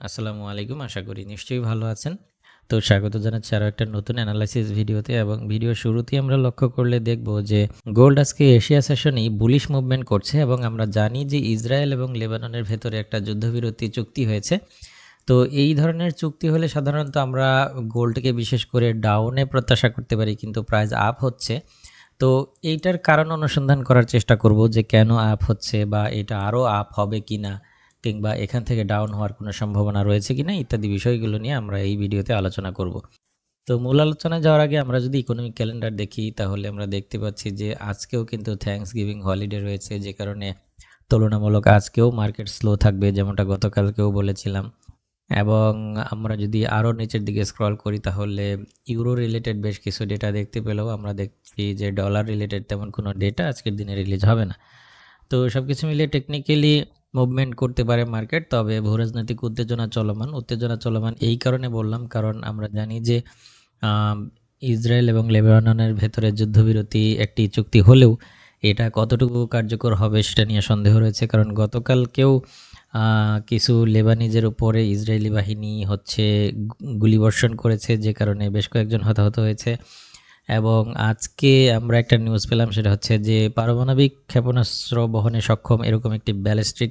আসসালামু আলাইকুম, আশা করি নিশ্চয়ই ভালো আছেন। তো স্বাগত জানাচ্ছি আরও একটা নতুন অ্যানালাইসিস ভিডিওতে এবং ভিডিও শুরুতেই আমরা লক্ষ্য করলে দেখব যে গোল্ড আজকে এশিয়া সেশনেই বুলিশ মুভমেন্ট করছে এবং আমরা জানি যে ইসরায়েল এবং লেবাননের ভেতরে একটা যুদ্ধবিরতি চুক্তি হয়েছে। তো এই ধরনের চুক্তি হলে সাধারণত আমরা গোল্ডকে বিশেষ করে ডাউনে প্রত্যাশা করতে পারি, কিন্তু প্রাইস আপ হচ্ছে। তো এইটার কারণ অনুসন্ধান করার চেষ্টা করব যে কেন আপ হচ্ছে বা এটা আরও আপ হবে কি না কিংবা এখান থেকে ডাউন হওয়ার কোনো সম্ভাবনা রয়েছে কি না ইত্যাদি বিষয়গুলো নিয়ে আমরা এই ভিডিওতে আলোচনা করব। তো মূল আলোচনায় যাওয়ার আগে আমরা যদি ইকোনমিক ক্যালেন্ডার দেখি, তাহলে আমরা দেখতে পাচ্ছি যে আজকেও কিন্তু থ্যাঙ্কস গিভিং হলিডে রয়েছে, যে কারণে তুলনামূলক আজকেও মার্কেট স্লো থাকবে, যেমনটা গতকালকেও বলেছিলাম। এবং আমরা যদি আরও নিচের দিকে স্ক্রল করি, তাহলে ইউরো রিলেটেড বেশ কিছু ডেটা দেখতে পেলেও আমরা দেখছি যে ডলার রিলেটেড তেমন কোনো ডেটা আজকের দিনে রিলিজ হবে না। তো সব কিছু মিলিয়ে টেকনিক্যালি মুভমেন্ট করতে পারে মার্কেট তবে ভূরাজনৈতিক উত্তেজনা চলমান। উত্তেজনা চলমান এই কারণে বললাম, কারণ আমরা জানি যে ইসরায়েল এবং লেবাননের ভেতরে যুদ্ধবিরতি একটি চুক্তি হলেও এটা কতটুকু কার্যকর হবে সেটা নিয়ে সন্দেহ রয়েছে। কারণ গতকালকেও কিছু লেবানিজের উপরে ইসরায়েলি বাহিনী হচ্ছে গুলিবর্ষণ করেছে, যে কারণে বেশ কয়েকজন হতাহত হয়েছে। এবং আজকে আমরা একটা নিউজ পেলাম, সেটা হচ্ছে যে পারমাণবিক ক্ষেপণাস্ত্র বহনে সক্ষম এরকম একটি ব্যালিস্টিক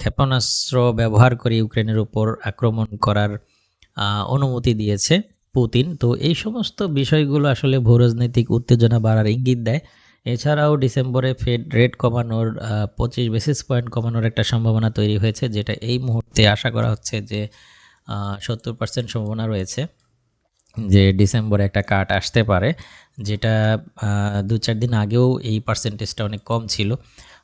ক্ষেপণাস্ত্র ব্যবহার করে ইউক্রেনের উপর আক্রমণ করার অনুমতি দিয়েছে পুতিন। তো এই সমস্ত বিষয়গুলো আসলে ভূরাজনৈতিক উত্তেজনা বাড়ার ইঙ্গিত দেয়। এছাড়াও ডিসেম্বরে ফেড রেট কমানোর পঁচিশ বেসিস পয়েন্ট কমানোর একটা সম্ভাবনা তৈরি হয়েছে, যেটা এই মুহূর্তে আশা করা হচ্ছে যে সত্তর পার্সেন্ট সম্ভাবনা রয়েছে। যে ডিসেম্বরে একটা কাট আসতে পারে, যেটা দু চার দিন আগেও এই পার্সেন্টেজটা অনেক কম ছিল।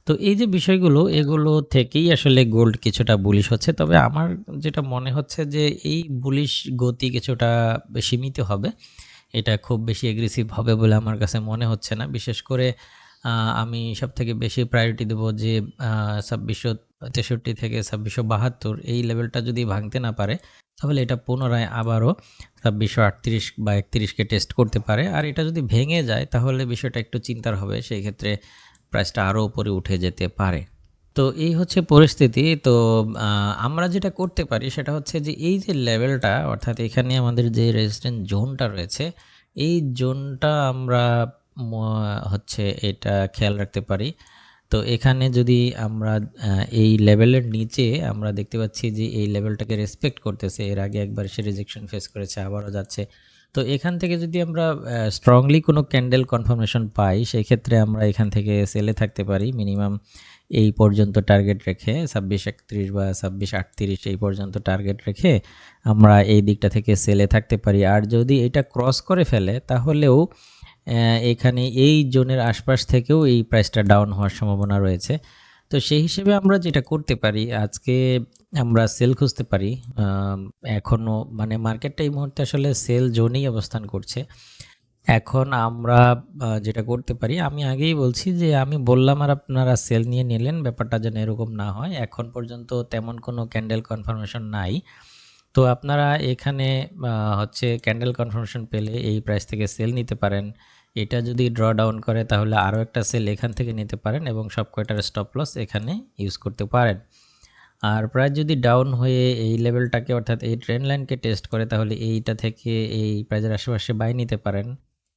তো এই যে বিষয়গুলো, এগুলো থেকেই আসলে গোল্ড কিছুটা বুলিশ হচ্ছে। তবে আমার যেটা মনে হচ্ছে যে এই বুলিশ গতি কিছুটা সীমিত হবে। এটা খুব বেশি এগ্রেসিভ হবে বলে আমার কাছে মনে হচ্ছে না। বিশেষ করে আমি সব থেকে বেশি প্রায়োরিটি দেবো যে ছাব্বিশশো তেষট্টি থেকে ছাব্বিশশো বাহাত্তর, এই লেভেলটা যদি ভাঙতে না পারে তাহলে এটা পুনরায় আবারও ছাব্বিশশো আটত্রিশ বা একত্রিশকে টেস্ট করতে পারে। আর এটা যদি ভেঙে যায়, তাহলে বিষয়টা একটু চিন্তার হবে, সেই ক্ষেত্রে প্রাইসটা আরও উপরে উঠে যেতে পারে। তো এই হচ্ছে পরিস্থিতি। তো আমরা যেটা করতে পারি সেটা হচ্ছে যে, এই যে লেভেলটা অর্থাৎ এখানে আমাদের যে রেজিস্ট্যান্ট জোনটা রয়েছে, এই জোনটা আমরা হচ্ছে এটা খেয়াল রাখতে পারি। তো এখানে যদি আমরা এই লেভেলের নিচে আমরা দেখতে পাচ্ছি যে এই লেভেলটাকে রেসপেক্ট করতেছে, এর আগে একবার সে রিজেকশন ফেস করেছে, আবারও যাচ্ছে। তো এখান থেকে যদি আমরা স্ট্রংলি কোনো ক্যান্ডেল কনফার্মেশন পাই সেই ক্ষেত্রে আমরা এখান থেকে সেলে থাকতে পারি। মিনিমাম এই পর্যন্ত টার্গেট রেখে, ছাব্বিশ একত্রিশ বা ছাব্বিশ আটত্রিশ এই পর্যন্ত টার্গেট রেখে আমরা এই দিকটা থেকে সেলে থাকতে পারি। আর যদি এটা ক্রস করে ফেলে, তাহলেও এখানে এই জোনের আশপাশ থেকেও এই প্রাইসটা ডাউন হওয়ার সম্ভাবনা রয়েছে। তো সেই হিসেবে আমরা যেটা করতে পারি, আজকে আমরা সেল খুঁজতে পারি এখনও মানে মার্কেটটা এই মুহূর্তে আসলে সেল জোনেই অবস্থান করছে। এখন আমরা যেটা করতে পারি, আমি আগেই বলছি যে আমি বললাম আর আপনারা সেল নিয়ে নিলেন, ব্যাপারটা যেন এরকম না হয়। এখন পর্যন্ত তেমন কোনো ক্যান্ডেল কনফার্মেশন নাই। তো আপনারা এখানে হচ্ছে ক্যান্ডেল কনফার্মেশন পেলে এই প্রাইস থেকে সেল নিতে পারেন। এটা যদি ড্র ডাউন করে তাহলে আরও একটা সেল এখান থেকে নিতে পারেন এবং সব কয়টার স্টপ লস এখানে ইউজ করতে পারেন। আর প্রাইস যদি ডাউন হয়ে এই লেভেলটাকে অর্থাৎ এই ট্রেন লাইনকে টেস্ট করে তাহলে এইটা থেকে এই প্রাইজের আশেপাশে বাই নিতে পারেন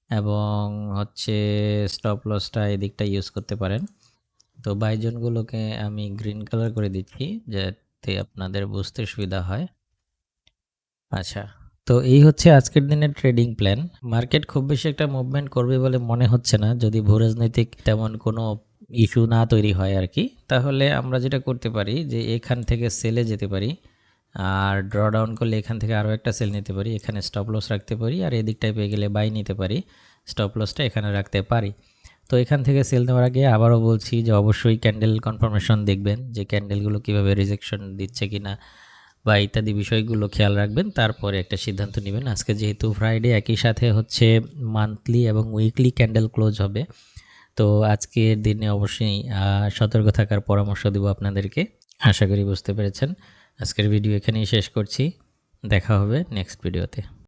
এবং হচ্ছে স্টপ লসটা এদিকটা ইউজ করতে পারেন। তো বাইজনগুলোকে আমি গ্রিন কালার করে দিচ্ছি যাতে আপনাদের বুঝতে সুবিধা হয়। আচ্ছা তো এই হচ্ছে আজকের দিনের ট্রেডিং প্ল্যান মার্কেট খুব বেশি একটা মুভমেন্ট করবে বলে মনে হচ্ছে না, যদি ভূরাজনৈতিক তেমন কোনো ইস্যু না তৈরি হয় আর কি। তাহলে আমরা যেটা করতে পারি যে এখান থেকে সেলে যেতে পারি, আর ড্র ডাউন করলে এখান থেকে আরও একটা সেল নিতে পারি, এখানে স্টপ লস রাখতে পারি, আর এদিকটায় পেয়ে গেলে বাই নিতে পারি স্টপ লসটা এখানে রাখতে পারি। তো এখান থেকে সেল নেওয়ার আগে আবারও বলছি যে অবশ্যই ক্যান্ডেল কনফার্মেশন দেখবেন যে ক্যান্ডেলগুলো কীভাবে রিজেকশন দিচ্ছে কি না বা ইত্যাদি বিষয়গুলো খেয়াল রাখবেন, তারপরে একটা সিদ্ধান্ত নেবেন। আজকে যেহেতু ফ্রাইডে একই সাথে হচ্ছে মান্থলি এবং উইকলি ক্যান্ডেল ক্লোজ হবে। তো আজকের দিনে অবশ্যই সতর্ক থাকার পরামর্শ দেবো আপনাদেরকে। আশা করি বুঝতে পেরেছেন। আজকের ভিডিও এখানেই শেষ করছি। দেখা হবে নেক্সট ভিডিওতে